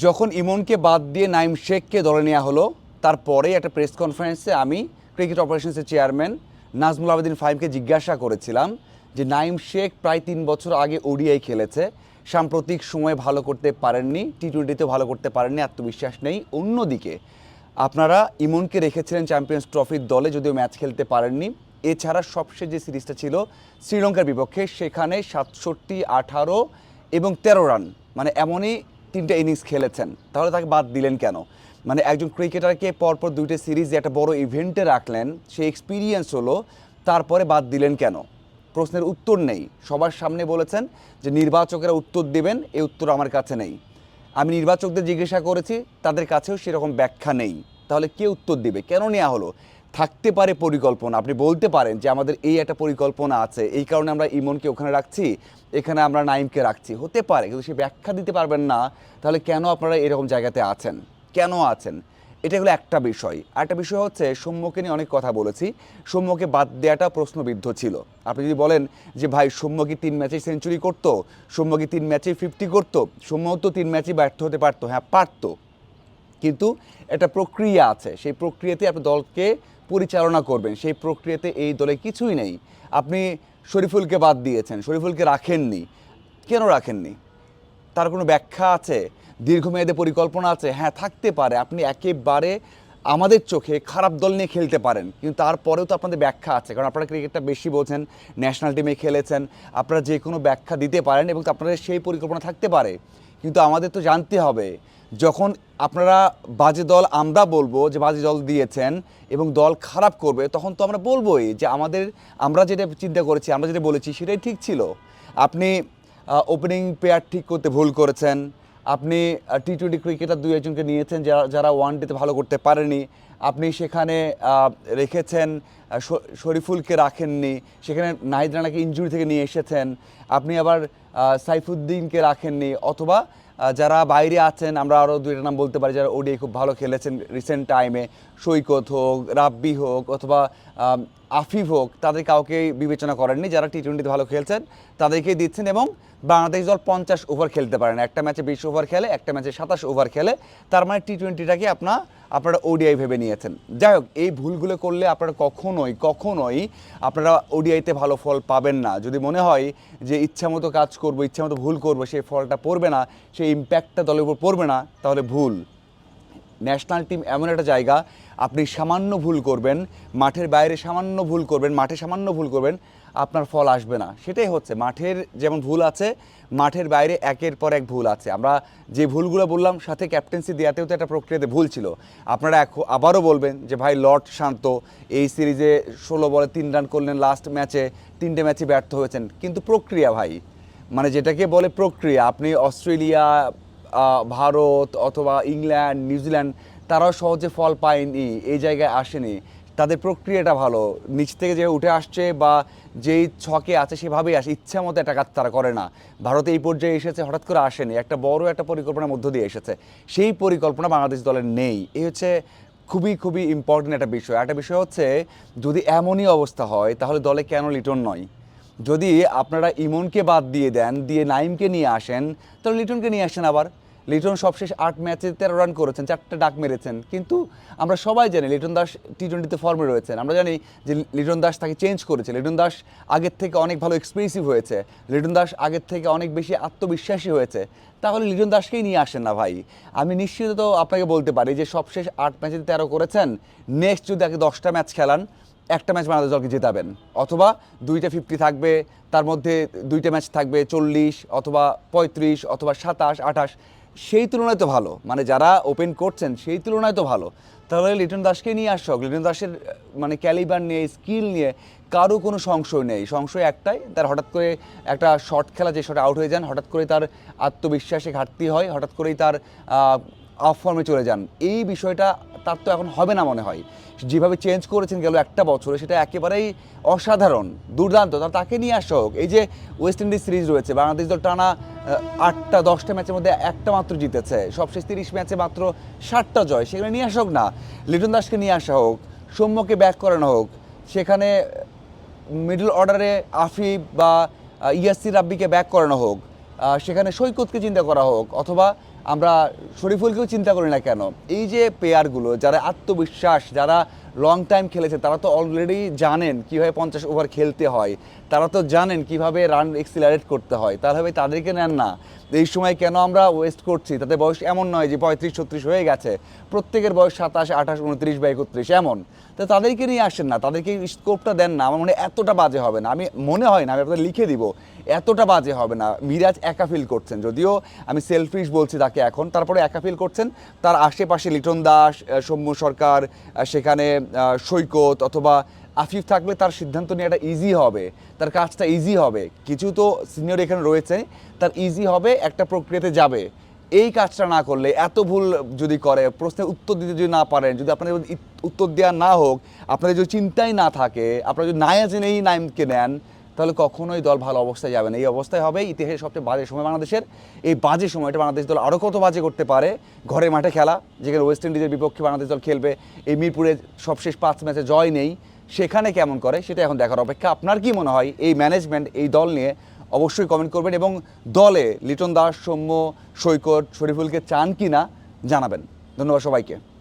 যখন ইমনকে বাদ দিয়ে নাইম শেখকে দলে নেওয়া হলো, তারপরে একটা প্রেস কনফারেন্সে আমি ক্রিকেট অপারেশনসের চেয়ারম্যান নাজমুল আবেদিন ফাহিমকে জিজ্ঞাসা করেছিলাম যে নাইম শেখ প্রায় তিন বছর আগে ওডিআই খেলেছে, সাম্প্রতিক সময়ে ভালো করতে পারেননি টি টোয়েন্টিতে ভালো করতে পারেননি, আত্মবিশ্বাস নেই। অন্যদিকে, আপনারা ইমনকে রেখেছিলেন চ্যাম্পিয়ন্স ট্রফির দলে, যদিও ম্যাচ খেলতে পারেননি। এছাড়া সবশেষ যে সিরিজটা ছিল শ্রীলঙ্কার বিপক্ষে, সেখানে সাতষট্টি আঠারো এবং তেরো রান মানে এমনই তিনটা ইনিংস খেলেছেন। তাহলে তাকে বাদ দিলেন কেন? মানে একজন ক্রিকেটারকে পরপর দুইটা সিরিজে একটা বড় ইভেন্টে রাখলেন, সেই এক্সপিরিয়েন্স হলো, তারপরে বাদ দিলেন কেন? প্রশ্নের উত্তর নেই। সবার সামনে বলেছেন যে নির্বাচকেরা উত্তর দেবেন এই উত্তর আমার কাছে নেই। আমি নির্বাচকদের জিজ্ঞাসা করেছি, তাদের কাছেও সেরকম ব্যাখ্যা নেই। তাহলে কে উত্তর দিবে? কেন নেওয়া হলো? থাকতে পারে পরিকল্পনা। আপনি বলতে পারেন যে আমাদের এই একটা পরিকল্পনা আছে, এই কারণে আমরা ইমনকে ওখানে রাখছি, এখানে আমরা নাইমকে রাখছি। হতে পারে, কিন্তু সে ব্যাখ্যা দিতে পারবেন না, তাহলে কেন আপনারা এরকম জায়গাতে আছেন? কেন আছেন? এটা হলো একটা বিষয়। আরেকটা বিষয় হচ্ছে, সৌম্যকে নিয়ে অনেক কথা বলেছি, সৌম্যকে বাদ দেওয়াটা প্রশ্নবিদ্ধ ছিল। আপনি যদি বলেন যে, ভাই, সৌম্য কি তিন ম্যাচে সেঞ্চুরি করতো? সৌম্য কি তিন ম্যাচে ফিফটি করতো? সৌম্য তো তিন ম্যাচেই ব্যর্থ হতে পারতো। হ্যাঁ পারতো। কিন্তু একটা প্রক্রিয়া আছে। সেই প্রক্রিয়াতে আপনি দলকে পরিচালনা করবেন, সেই প্রক্রিয়াতে এই দলে কিছুই নেই। আপনি শরীফুলকে বাদ দিয়েছেন, শরীফুলকে রাখেননি। কেন রাখেননি? তার কোনো ব্যাখ্যা আছে? দীর্ঘমেয়াদে পরিকল্পনা আছে? হ্যাঁ থাকতে পারে। আপনি একেবারে আমাদের চোখে খারাপ দল নিয়ে খেলতে পারেন, কিন্তু তারপরেও তো আপনাদের ব্যাখ্যা আছে। কারণ আপনারা ক্রিকেটটা বেশি বোঝেন, ন্যাশনাল টিমে খেলেছেন, আপনারা যে কোনো ব্যাখ্যা দিতে পারেন এবং আপনাদের সেই পরিকল্পনা থাকতে পারে। কিন্তু আমাদের তো জানতে হবে যখন আপনারা বাজে দল আমরা বলব যে বাজে দল দিয়েছেন এবং দল খারাপ করবে, তখন তো আমরা বলবোই যে আমাদের, আমরা যেটা চিন্তা করেছি, আমরা যেটা বলেছি সেটাই ঠিক ছিল। আপনি ওপেনিং পেয়ার ঠিক করতে ভুল করেছেন। আপনি টি টোয়েন্টি ক্রিকেটার দুই একজনকে নিয়েছেন যারা যারা ওয়ান ডেতে ভালো করতে পারেনি। আপনি সেখানে রেখেছেন শরীফুলকে রাখেননি। সেখানে নাহিদ রানাকে ইঞ্জুরি থেকে নিয়ে এসেছেন। আপনি আবার সাইফুদ্দিনকে রাখেননি। অথবা যারা বাইরে আছেন, আমরা আরও দুইটা নাম বলতে পারি, যারা ওডিআই খুব ভালো খেলেছেন রিসেন্ট টাইমে সৈকত হোক, রাব্বি হোক, অথবা আফিফ হোক, তাদের কাউকে বিবেচনা করেননি। যারা টি টোয়েন্টিতে ভালো খেলছেন, তাদেরকেই দিচ্ছেন এবং বাংলাদেশ দল পঞ্চাশ ওভার খেলতে পারেন। একটা ম্যাচে বিশ ওভার খেলে, একটা ম্যাচে সাতাশ ওভার খেলে। তার মানে টি টোয়েন্টিটাকে আপনার আপনারা ওডিআই ভেবে নিয়েছেন। যাই হোক, এই ভুলগুলো করলে আপনারা কখনোই কখনোই আপনারা ওডিআইতে ভালো ফল পাবেন না। যদি মনে হয় যে ইচ্ছামতো কাজ করব ইচ্ছামতো ভুল করব, সেই ফলটা পড়বে না, সেই ইম্প্যাক্টটা দলের উপর পড়বে না, তাহলে ভুল। ন্যাশনাল টিম এমন একটা জায়গা, আপনি সামান্য ভুল করবেন, মাঠের বাইরে সামান্য ভুল করবেন, মাঠে সামান্য ভুল করবেন, আপনার ফল আসবে না। সেটাই হচ্ছে, মাঠের যেমন ভুল আছে, মাঠের বাইরে একের পর এক ভুল আছে। আমরা যে ভুলগুলো বললাম, সাথে ক্যাপ্টেন্সি দেওয়াতেও তো একটা প্রক্রিয়াতে ভুল ছিল। আপনারা এখন আবারও বলবেন যে, ভাই, লর্ড শান্ত, এই সিরিজে ষোলো বলে তিন রান করলেন লাস্ট ম্যাচে তিনটে ম্যাচে ব্যর্থ হয়েছেন। কিন্তু প্রক্রিয়া, ভাই মানে যেটাকে বলে প্রক্রিয়া, আপনি অস্ট্রেলিয়া ভারত অথবা ইংল্যান্ড, নিউজিল্যান্ড, তারাও সহজে ফল পায়নি, এই জায়গায় আসেনি। তাদের প্রক্রিয়াটা ভালো। নিচ থেকে যে উঠে আসছে বা যেই ছকে আছে সেভাবেই আসে। ইচ্ছা মতো একটা কাজ তারা করে না। ভারতে এই পর্যায়ে এসেছে, হঠাৎ করে আসেনি। একটা বড় একটা পরিকল্পনার মধ্য দিয়ে এসেছে। সেই পরিকল্পনা বাংলাদেশ দলের নেই। এই হচ্ছে খুবই খুবই ইম্পর্টেন্ট একটা বিষয়। একটা বিষয় হচ্ছে, যদি এমনই অবস্থা হয়, তাহলে দলে কেন লিটন নয়? যদি আপনারা ইমনকে বাদ দিয়ে দেন, দিয়ে নাইমকে নিয়ে আসেন, তাহলে লিটনকে নিয়ে আসেন আবার। লিটন সবশেষ আট ম্যাচে তেরো রান করেছেন, চারটে ডাক মেরেছেন। কিন্তু আমরা সবাই জানি লিটন দাস টি টোয়েন্টিতে ফর্মে রয়েছেন। আমরা জানি যে লিটন দাস তাকে চেঞ্জ করেছে। লিটন দাস আগের থেকে অনেক ভালো এক্সপ্রেসিভ হয়েছে। লিটন দাস আগের থেকে অনেক বেশি আত্মবিশ্বাসী হয়েছে। তাহলে লিটন দাসকেই নিয়ে আসেন না ভাই। আমি নিশ্চিত তো আপনাকে বলতে পারি যে সবশেষ আট ম্যাচে তেরো করেছেন নেক্সট যদি আগে দশটা ম্যাচ খেলান, একটা ম্যাচ বাংলাদেশ দলকে জেতাবেন। অথবা দুইটা ফিফটি থাকবে, তার মধ্যে দুইটা ম্যাচ থাকবে চল্লিশ, অথবা পঁয়ত্রিশ, অথবা সাতাশ, আঠাশ। সেই তুলনায় তো ভালো। মানে যারা ওপেন করছেন, সেই তুলনায় তো ভালো। তাহলে লিটন দাসকে নিয়ে আসক লিটন দাসের মানে ক্যালিবার নিয়ে স্কিল নিয়ে কারও কোনো সংশয় নেই। সংশয় একটাই, তার হঠাৎ করে একটা শর্ট খেলা, যে শটে আউট হয়ে যান, হঠাৎ করে তার আত্মবিশ্বাসে ঘাটতি হয়, হঠাৎ করেই তার অফ ফর্মে চলে যান। এই বিষয়টা তার তো এখন হবে না মনে হয়। যেভাবে চেঞ্জ করেছেন গেল একটা বছরে, সেটা একেবারেই অসাধারণ, দুর্দান্ত। তাকে নিয়ে আসা হোক। এই যে ওয়েস্ট ইন্ডিজ সিরিজ রয়েছে, বাংলাদেশ দল টানা আটটা, দশটা ম্যাচের মধ্যে একটা মাত্র জিতেছে। সবশেষ তিরিশ ম্যাচে মাত্র ষাটটা জয়। সেখানে নিয়ে আসা হোক না। লিটন দাসকে নিয়ে আসা হোক, সৌম্যকে ব্যাক করানো হোক, সেখানে মিডল অর্ডারে আফিফ বা ইয়াসির রাব্বিকে ব্যাক করানো হোক সেখানে সৈকতকে চিন্তা করা হোক, অথবা আমরা শরীফুলকেও চিন্তা করি না কেন? এই যে পেয়ারগুলো যারা আত্মবিশ্বাস, যারা লং টাইম খেলেছে, তারা তো অলরেডি জানেন কীভাবে পঞ্চাশ ওভার খেলতে হয়, তারা তো জানেন কীভাবে রান এক্সিলারেট করতে হয়, তাহলে তাদেরকে নেন না। এই সময় কেন আমরা ওয়েস্ট করছি? তাদের বয়স এমন নয় যে পঁয়ত্রিশ, ছত্রিশ হয়ে গেছে। প্রত্যেকের বয়স সাতাশ, আঠাশ, উনত্রিশ বা একত্রিশ এমন। তো তাদেরকে নিয়ে আসেন না, তাদেরকে স্কোপটা দেন না, আমার মনে এতটা বাজে হবে না। আমি, মনে হয় না, আমি আপনাদের লিখে দিব, এতটা বাজে হবে না। মিরাজ একা ফিল করছেন, যদিও আমি সেলফিশ বলছি তাকে এখন, তারপরে একা ফিল করছেন। তার আশেপাশে লিটন দাস সৌম্য সরকার সেখানে সৈকত অথবা আফিফ থাকলে তার সিদ্ধান্ত নেওয়াটা ইজি হবে, তার কাজটা ইজি হবে। কিছু তো সিনিয়র এখানে রয়েছে, তার ইজি হবে, একটা প্রক্রিয়াতে যাবে। এই কাজটা না করলে, এত ভুল যদি করে, প্রশ্নের উত্তর দিতে যদি না পারেন, যদি আপনাদের উত্তর দেওয়া না হোক, আপনাদের যদি চিন্তাই না থাকে, আপনারা যদি নায়া জেনেই নাইমকে নেন তাহলে কখনোই দল ভালো অবস্থায় যাবে না। এই অবস্থায় হবে ইতিহাসের সবচেয়ে বাজে সময় বাংলাদেশের। এই বাজে সময়টা বাংলাদেশ দল আরও কত বাজে করতে পারে? ঘরে মাঠে খেলা, যেখানে ওয়েস্ট ইন্ডিজের বিপক্ষে বাংলাদেশ দল খেলবে, এই মিরপুরে সবশেষ পাঁচ ম্যাচে জয় নেই, সেখানে কেমন করে সেটা এখন দেখার অপেক্ষা। আপনার কি মনে হয় এই ম্যানেজমেন্ট এই দল নিয়ে? অবশ্যই কমেন্ট করবেন এবং দলে লিটন দাস, সৌম্য, সৈকত, শরীফুলকে চান কি না জানাবেন। ধন্যবাদ সবাইকে।